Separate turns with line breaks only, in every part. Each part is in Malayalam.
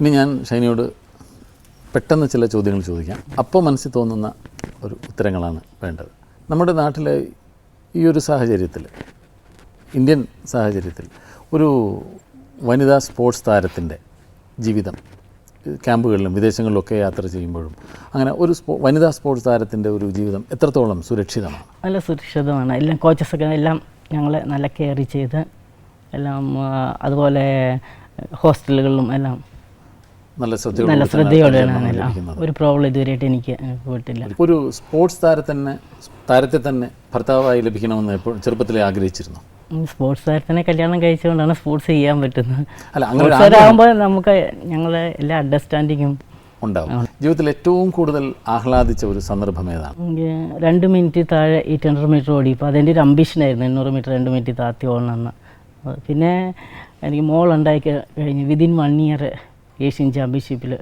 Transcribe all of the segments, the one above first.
ഇനി ഞാൻ ഷൈനിയോട് പെട്ടെന്ന് ചില ചോദ്യങ്ങൾ ചോദിക്കാം. അപ്പോൾ മനസ്സിൽ തോന്നുന്ന ഒരു ഉത്തരങ്ങളാണ് വേണ്ടത്. നമ്മുടെ നാട്ടിലെ ഈ ഒരു സാഹചര്യത്തിൽ ഇന്ത്യൻ സാഹചര്യത്തിൽ ഒരു വനിതാ സ്പോർട്സ് താരത്തിന്റെ ജീവിതം ക്യാമ്പുകളിലും വിദേശങ്ങളിലൊക്കെ യാത്ര ചെയ്യുമ്പോഴും അങ്ങനെ ഒരു സ്പോ വനിതാ സ്പോർട്സ് താരത്തിന്റെ ഒരു ജീവിതം എത്രത്തോളം സുരക്ഷിതമാണ്?
നല്ല സുരക്ഷിതമാണ്. എല്ലാം കോച്ചസൊക്കെ എല്ലാം ഞങ്ങളെ നല്ല കെയർ ചെയ്ത് എല്ലാം അതുപോലെ ഹോസ്റ്റലുകളിലും എല്ലാം
നല്ല
നല്ല
ശ്രദ്ധയോടെ
ശ്രദ്ധയോടെയാണ് ഒരു പ്രോബ്ലം ഇതുവരെയായിട്ട് എനിക്ക് അനുഭവപ്പെട്ടില്ല
ഒരു സ്പോർട്സ് താരത്തന്നെ താരത്തെ തന്നെ ഭർത്താവായി ലഭിക്കണമെന്ന് എപ്പോഴും ചെറുപ്പത്തിലേ ആഗ്രഹിച്ചിരുന്നു.
സ്പോർട്സ് താരത്തിനെ കല്യാണം കഴിച്ചുകൊണ്ടാണ് സ്പോർട്സ് ചെയ്യാൻ പറ്റുന്നത്.
അല്ല അങ്ങനെ
നമുക്ക് ഞങ്ങളെ എല്ലാ അണ്ടർസ്റ്റാൻഡിങ്ങും
ഉണ്ടാവും. ജീവിതത്തിൽ ഏറ്റവും കൂടുതൽ ആഹ്ലാദിച്ച ഒരു സന്ദർഭം ഏതാണ്?
രണ്ട് മിനിറ്റ് താഴെ എയ്റ്റ് ഹൺഡ്രഡ് മീറ്റർ ഓടി. ഇപ്പോൾ അതെന്റെ ഒരു അംബിഷനായിരുന്നു എണ്ണൂറ് മീറ്റർ രണ്ട് മിനിറ്റ് താത്തി ഓടണമെന്ന് പിന്നെ എനിക്ക് മോൾ ഉണ്ടാക്കി കഴിഞ്ഞ്. വിതിൻ വൺ ഇയർ ഏഷ്യൻ ചാമ്പ്യൻഷിപ്പിൽ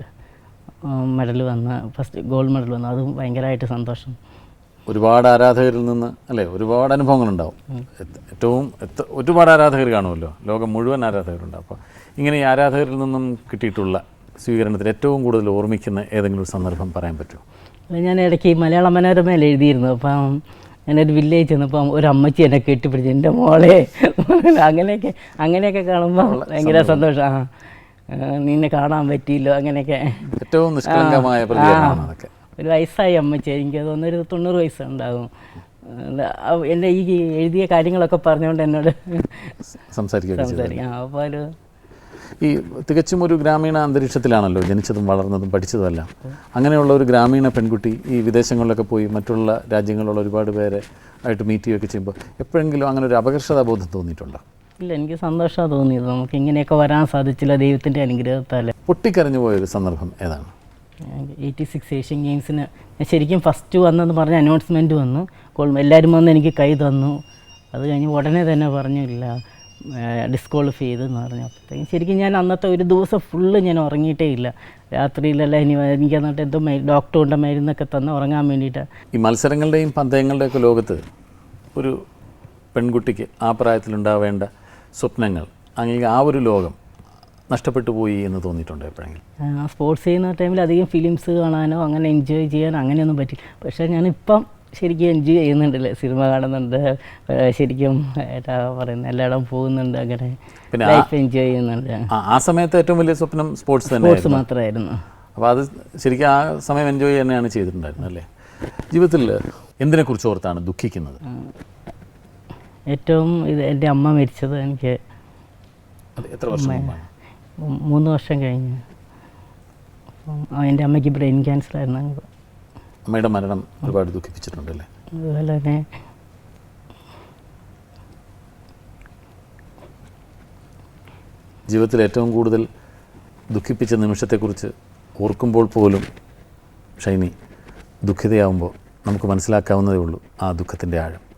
മെഡൽ വന്ന ഫസ്റ്റ് ഗോൾഡ് മെഡൽ വന്ന. അതും ഭയങ്കരമായിട്ട് സന്തോഷം.
ഒരുപാട് ആരാധകരിൽ നിന്ന് അല്ലേ ഒരുപാട് അനുഭവങ്ങളുണ്ടാവും ഉണ്ടാവും. ഏറ്റവും ഒരുപാട് ആരാധകർ കാണുമല്ലോ. ലോകം മുഴുവൻ ആരാധകരുണ്ടാവും അപ്പോൾ ഇങ്ങനെ ഈ ആരാധകരിൽ നിന്നും കിട്ടിയിട്ടുള്ള സ്വീകരണത്തിൽ ഏറ്റവും കൂടുതൽ ഓർമ്മിക്കുന്ന ഏതെങ്കിലും ഒരു സന്ദർഭം പറയാൻ പറ്റുമോ?
ഞാൻ ഇടയ്ക്ക് ഈ മലയാള മനോരമയിൽ എഴുതിയിരുന്നു. അപ്പം ഞാനൊരു വില്ലേജ് ചെന്നപ്പം ഒരു അമ്മച്ചി എന്നെ കെട്ടിപ്പിടിച്ച് എന്റെ മോളെ അങ്ങനെയൊക്കെ അങ്ങനെയൊക്കെ കാണുമ്പോൾ ഭയങ്കര സന്തോഷം. ആ, നിന്നെ കാണാൻ പറ്റിയില്ലോ അങ്ങനെയൊക്കെ.
ഏറ്റവും നിഷ്കളങ്കമായ അതൊക്കെ.
ഒരു വയസ്സായി അമ്മച്ചി എനിക്ക് തോന്നുന്നൊരു തൊണ്ണൂറ് വയസ്സുണ്ടാകും എന്നെ എന്റെ ഈ എഴുതിയ കാര്യങ്ങളൊക്കെ പറഞ്ഞുകൊണ്ട് എന്നോട്
സംസാരിക്കും.
സംസാരിക്കാം അപ്പോൾ ഒരു
ഈ തികച്ചും ഒരു ഗ്രാമീണ അന്തരീക്ഷത്തിലാണല്ലോ ജനിച്ചതും വളർന്നതും പഠിച്ചതുമെല്ലാം. അങ്ങനെയുള്ള ഒരു ഗ്രാമീണ പെൺകുട്ടി ഈ വിദേശങ്ങളിലൊക്കെ പോയി മറ്റുള്ള രാജ്യങ്ങളിലുള്ള ഒരുപാട് പേരെ ആയിട്ട് മീറ്റ് ചെയ്യുകയൊക്കെ ചെയ്യുമ്പോൾ എപ്പോഴെങ്കിലും അങ്ങനെ ഒരു അപകർഷതാബോധം തോന്നിയിട്ടുണ്ടോ?
ഇല്ല എനിക്ക് സന്തോഷം തോന്നിയത്. നമുക്ക് ഇങ്ങനെയൊക്കെ വരാൻ സാധിച്ചില്ല ദൈവത്തിന്റെ അനുഗ്രഹത്താൽ
പൊട്ടിക്കരഞ്ഞു പോയൊരു സന്ദർഭം ഏതാണ്?
എയ്റ്റി സിക്സ് ഏഷ്യൻ ഗെയിംസിന് ശരിക്കും ഫസ്റ്റ് വന്നെന്ന് പറഞ്ഞ അനൗൺസ്മെന്റ് വന്നു. എല്ലാവരും വന്ന് എനിക്ക് കൈ തന്നു. അത് കഴിഞ്ഞ് ഉടനെ തന്നെ പറഞ്ഞു ഇല്ല ഡിസ്ക്വാളിഫൈ ചെയ്തെന്ന് പറഞ്ഞു. അപ്പോഴത്തേക്കും ശരിക്കും ഞാൻ അന്നത്തെ ഒരു ദിവസം ഫുള്ള് ഞാൻ ഉറങ്ങിയിട്ടേ ഇല്ല. രാത്രിയിലല്ല ഇനി എനിക്ക് എന്നിട്ട് എന്തോ ഡോക്ടർ കൊണ്ട മരുന്നൊക്കെ തന്ന് ഉറങ്ങാൻ വേണ്ടിയിട്ട്.
ഈ മത്സരങ്ങളുടെയും പന്തയങ്ങളുടെയൊക്കെ ലോകത്ത് ഒരു പെൺകുട്ടിക്ക് ആ പ്രായത്തിലുണ്ടാവേണ്ട സ്വപ്നങ്ങൾ അങ്ങനെ ആ ഒരു ലോകം നഷ്ടപ്പെട്ടു പോയി എന്ന് തോന്നിയിട്ടുണ്ട് എപ്പോഴെങ്കിലും?
സ്പോർട്സ് ചെയ്യുന്ന ടൈമിൽ അധികം ഫിലിംസ് കാണാനോ അങ്ങനെ എൻജോയ് ചെയ്യാനോ അങ്ങനെയൊന്നും പറ്റില്ല. പക്ഷേ ഞാനിപ്പം ശരിക്കും എൻജോയ് ചെയ്യുന്നുണ്ടല്ലേ? സിനിമ കാണുന്നുണ്ട് ശരിക്കും ഏട്ടാ പറയുന്നത് എല്ലായിടം പോകുന്നുണ്ട് അങ്ങനെ
പിന്നെ
ലൈഫ് എൻജോയ് ചെയ്യുന്നുണ്ട്.
ആ സമയത്ത് ഏറ്റവും വലിയ സ്വപ്നം സ്പോർട്സ് തന്നെ
സ്പോർട്സ് മാത്രമായിരുന്നു.
അപ്പോൾ അത് ശരിക്കും ആ സമയം എൻജോയ് തന്നെയാണ് ചെയ്തിട്ടുണ്ടായിരുന്നത് അല്ലേ? ജീവിതത്തിൽ എന്തിനെക്കുറിച്ച് ഓർത്താണ് ദുഃഖിക്കുന്നത്?
ഏറ്റവും ഇത് എന്റെ അമ്മ മരിച്ചത് എനിക്ക്
എത്ര വർഷം
മൂന്ന് വർഷം കഴിഞ്ഞ്. എന്റെ അമ്മയ്ക്ക് ബ്രെയിൻ ക്യാൻസർ ആയിരുന്നു
അമ്മയുടെ മരണം ഒരുപാട് ദുഃഖിപ്പിച്ചിട്ടുണ്ടല്ലേ?
അതുപോലെ തന്നെ
ജീവിതത്തിൽ ഏറ്റവും കൂടുതൽ ദുഃഖിപ്പിച്ച നിമിഷത്തെക്കുറിച്ച് ഓർക്കുമ്പോൾ പോലും ഷൈനി ദുഃഖിതയാവുമ്പോൾ നമുക്ക് മനസ്സിലാക്കാവുന്നതേ ഉള്ളൂ ആ ദുഃഖത്തിന്റെ ആഴം.